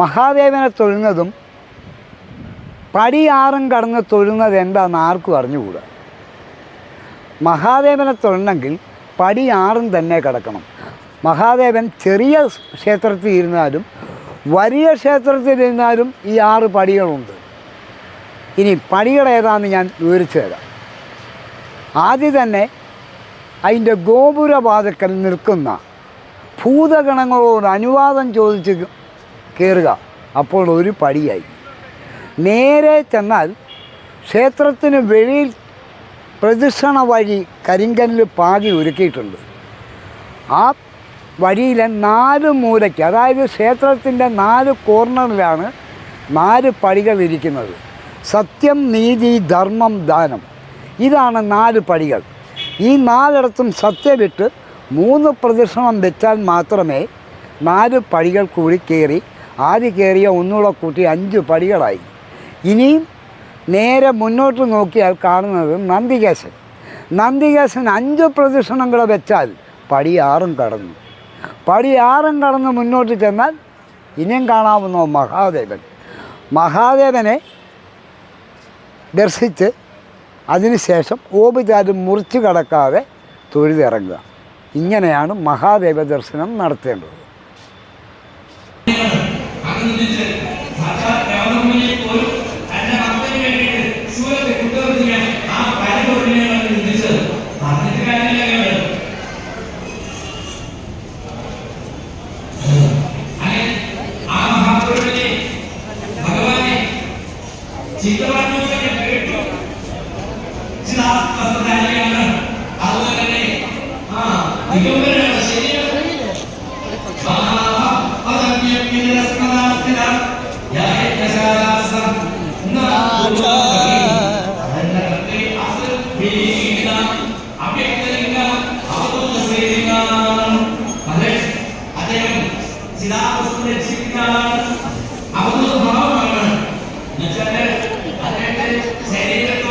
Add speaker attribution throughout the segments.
Speaker 1: മഹാദേവനെ തൊഴുന്നതും പടിയാറും കടന്ന് തൊഴുന്നത് എന്താണെന്ന് ആർക്കും അറിഞ്ഞുകൂടാ. മഹാദേവനെ തൊഴണമെങ്കിൽ പടിയാറും തന്നെ കിടക്കണം. മഹാദേവൻ ചെറിയ ക്ഷേത്രത്തിൽ ഇരുന്നാലും വലിയ ക്ഷേത്രത്തിൽ ഇരുന്നാലും ഈ ആറ് പടികളുണ്ട്. ഇനി പടികൾ ഏതാണെന്ന് ഞാൻ വിവരിച്ചു തരാം. ആദ്യം തന്നെ അതിന്റെ ഗോപുരവാതക്കൽ നിൽക്കുന്ന ഭൂതഗണങ്ങളോട് അനുവാദം ചോദിച്ച് കയറുക. അപ്പോൾ ഒരു പടിയായി. നേരെ ചെന്നാൽ ക്ഷേത്രത്തിന് വെളിയിൽ പ്രദക്ഷിണ വഴി കരിങ്കല്ല് പാകി ഒരുക്കിയിട്ടുണ്ട്. ആ വഴിയിലെ നാല് മൂലയ്ക്ക് അതായത് ക്ഷേത്രത്തിന്റെ നാല് കോർണറിലാണ് നാല് പടികൾ ഇരിക്കുന്നത്. സത്യം നീതി ധർമ്മം ദാനം. ഇതാണ് നാല് പടികൾ. ഈ നാലിടത്തും സത്യമിട്ട് മൂന്ന് പ്രദക്ഷിണം വെച്ചാൽ മാത്രമേ നാല് പടികൾ കൂടി കയറി ആദ്യം കയറിയ ഒന്നുകൂടെ കൂട്ടി അഞ്ച് പടികളായി. ഇനിയും നേരെ മുന്നോട്ട് നോക്കിയാൽ കാണുന്നത് നന്ദികേശൻ. നന്ദികേശൻ അഞ്ച് പ്രദക്ഷിണങ്ങൾ വെച്ചാൽ പടി ആറും കടന്നു. പടി ആറും കടന്ന് മുന്നോട്ട് ചെന്നാൽ ഇനിയും കാണാവുന്ന മഹാദേവൻ. മഹാദേവനെ ദർശിച്ച് അതിനുശേഷം ഓപചാരം മുറിച്ചു കടക്കാതെ തൊഴുതിറങ്ങുക. ഇങ്ങനെയാണ് മഹാദേവ ദർശനം നടത്തേണ്ടത്.
Speaker 2: Thank you.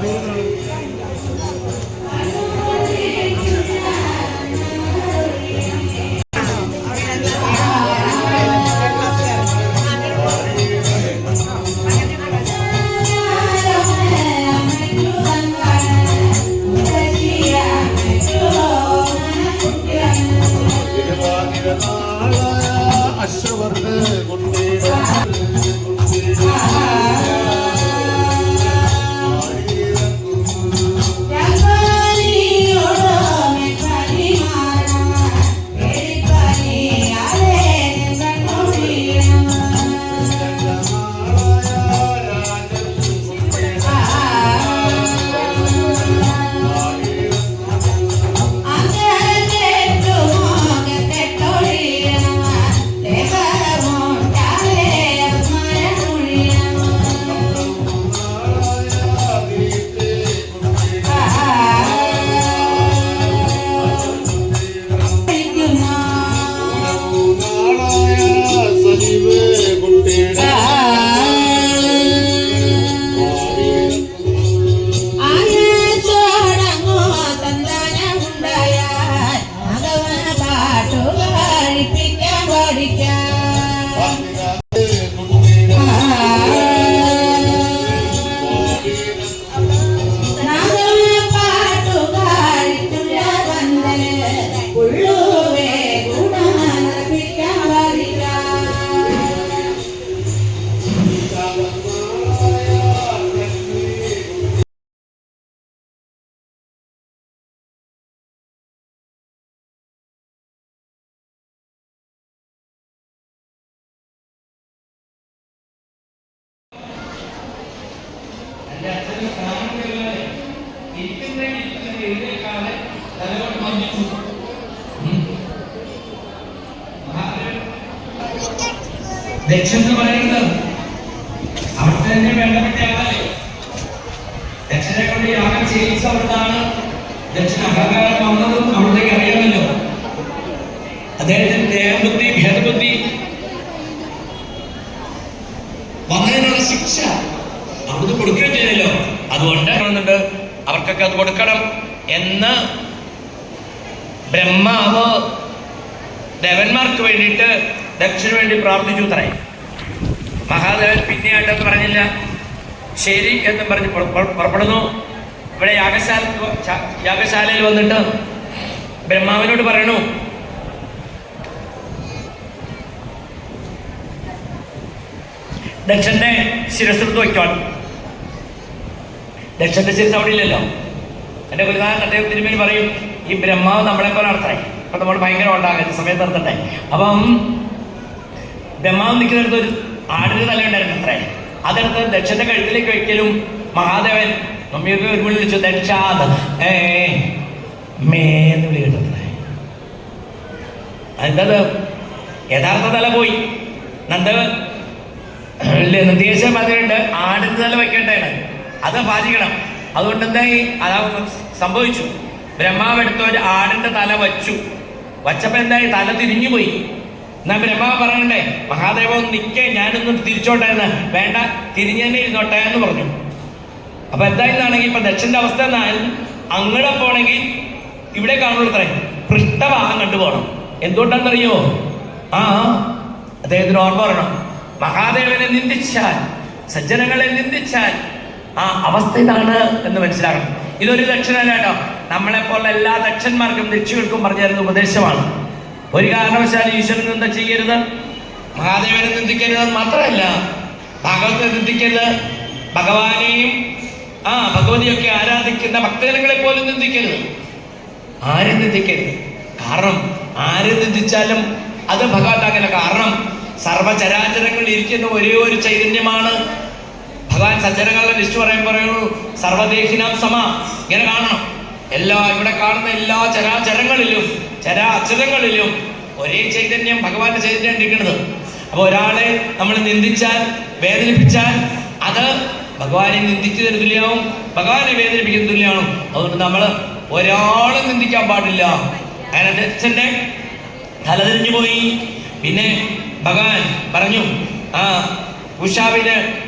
Speaker 2: Thank you. ദക്ഷൻ എന്ന് പറയുന്നത് അവർക്ക് തന്നെ വേണ്ടപ്പെട്ട ആളല്ലേ ദക്ഷനെ കൊണ്ട് യാഗം ചെയ്യിച്ച അവിടുന്നാണ് ദക്ഷൻ അഹങ്കാരം വന്നതും അവിടത്തേക്ക് അറിയാമല്ലോ. അദ്ദേഹത്തിന് കൊടുക്കണം എന്ന് ബ്രഹ്മാവ് ദേവന്മാർക്ക് വേണ്ടിയിട്ട് ദക്ഷന് വേണ്ടി പ്രാർത്ഥിച്ചു അത്രേ മഹാദേവൻ പിന്നെയായിട്ടെന്ന് പറഞ്ഞില്ല. ശരി എന്ന് പറഞ്ഞ് പുറ- പുറ- പുറപ്പെടുന്നു. ഇവിടെ യാഗശാല യാഗശാലയിൽ വന്നിട്ട് ബ്രഹ്മാവിനോട് പറയണു. ദക്ഷന്റെ ശിരസ്സെടുത്ത് വയ്ക്കുവാൻ. ദക്ഷന്റെ ശിരസ് അവിടെ ഇല്ലല്ലോ. എന്റെ ഗുരുനാഥൻ അദ്ദേഹം തിരുമേൽ പറയും ഈ ബ്രഹ്മാവ് നമ്മളെ പോലെ അർത്ഥമായി അപ്പൊ നമ്മൾ ഭയങ്കര ഉണ്ടാകരുത് സമയത്ത് നടത്തട്ടെ. അപ്പം ബ്രഹ്മാവ് നിൽക്കുന്നിടത്ത് ഒരു ആടിന് തല ഉണ്ടായിരുന്നു അത്രേ. അതെടുത്ത് ദക്ഷന്റെ കഴുത്തിലേക്ക് വെക്കലും മഹാദേവൻ നമ്മയൊക്കെ ഒരു വിളി വിളിച്ചു ദക്ഷാത് ഏ മേ എന്ന് വിളി കേട്ടത്രേ എന്തത് യഥാർത്ഥ തല പോയി. നന്ദ നിർദ്ദേശം പറഞ്ഞിട്ടുണ്ട് ആടിന് തല വെക്കേണ്ടതാണ്. അത് പാലിക്കണം. അതുകൊണ്ട് എന്തായി അതാ സംഭവിച്ചു. ബ്രഹ്മാവ് എടുത്ത ഒരു ആടിന്റെ തല വച്ചു. വച്ചപ്പോ എന്തായി? തല തിരിഞ്ഞു പോയി എന്നാ ബ്രഹ്മാവ് പറയണ്ടേ മഹാദേവ ഒന്ന് നിൽക്കേ. ഞാനൊന്ന് തിരിച്ചോട്ടെ എന്ന് വേണ്ട തിരിഞ്ഞു തന്നെ ഇരുന്നോട്ടെ എന്ന് പറഞ്ഞു. അപ്പൊ എന്തായിരുന്നാണെങ്കിൽ ഇപ്പൊ ദക്ഷന്റെ അവസ്ഥ എന്നായാലും അങ്ങനെ പോണെങ്കിൽ ഇവിടെ കാണുള്ളൂ അത്രേ പൃഷ്ഠഭാഗം കണ്ടുപോകണം. എന്തുകൊണ്ടാണെന്നറിയോ? ആ അദ്ദേഹത്തിന് ഓർമ്മ വരണം. മഹാദേവനെ നിന്ദിച്ചാൽ സജ്ജനങ്ങളെ നിന്ദിച്ചാൽ ആ അവസ്ഥ ഇതാണ് എന്ന് മനസ്സിലാക്കണം. ഇതൊരു ദക്ഷനല്ല കേട്ടോ. നമ്മളെ പോലെ എല്ലാ ദക്ഷന്മാർക്കും ദക്ഷികൾക്കും പറഞ്ഞു ഉപദേശമാണ്. ഒരു കാരണവശാലും ഈശ്വരൻ നിന്ദ ചെയ്യരുത്. മഹാദേവനെ നിന്ദിക്കരുത് മാത്രമല്ല ഭാഗവത്തെ നിന്ദിക്കരുത്. ഭഗവാനെയും ആ ഭഗവതിയൊക്കെ ആരാധിക്കുന്ന ഭക്തജനങ്ങളെ പോലും നിന്ദിക്കരുത്. ആരെ നിന്ദിക്കരുത്? കാരണം ആരെ നിന്ദിച്ചാലും അത് ഭഗവാനാകില്ല കാരണം. സർവചരാചരങ്ങളിൽ ഇരിക്കുന്ന ഒരേ ഒരു ചൈതന്യമാണ് ഭഗവാൻ സജ്ജനങ്ങളുടെ ലിസ്റ്റ് പറയാൻ പറയുള്ളൂ. സർവദേഹിനാം സമ. ഇങ്ങനെ കാണണം. എല്ലാ ഇവിടെ കാണുന്ന എല്ലാ ചരാചരങ്ങളിലും ചരാചരങ്ങളിലും ഒരേ ചൈതന്യം ഭഗവാന്റെ ചൈതന്യം ഇരിക്കുന്നത്. അപ്പൊ ഒരാളെ നമ്മൾ നിന്ദിച്ചാൽ വേദനിപ്പിച്ചാൽ അത് ഭഗവാനെ നിന്ദിക്കുന്നതിന് തുല്യമാവും ഭഗവാനെ വേദനിപ്പിക്കുന്ന തുല്യമാണ് അതുകൊണ്ട് നമ്മൾ ഒരാളും നിന്ദിക്കാൻ പാടില്ല. അച്ഛന്റെ തലതിരിഞ്ഞു പോയി പിന്നെ ഭഗവാൻ പറഞ്ഞു ആ ഉഷാവിന്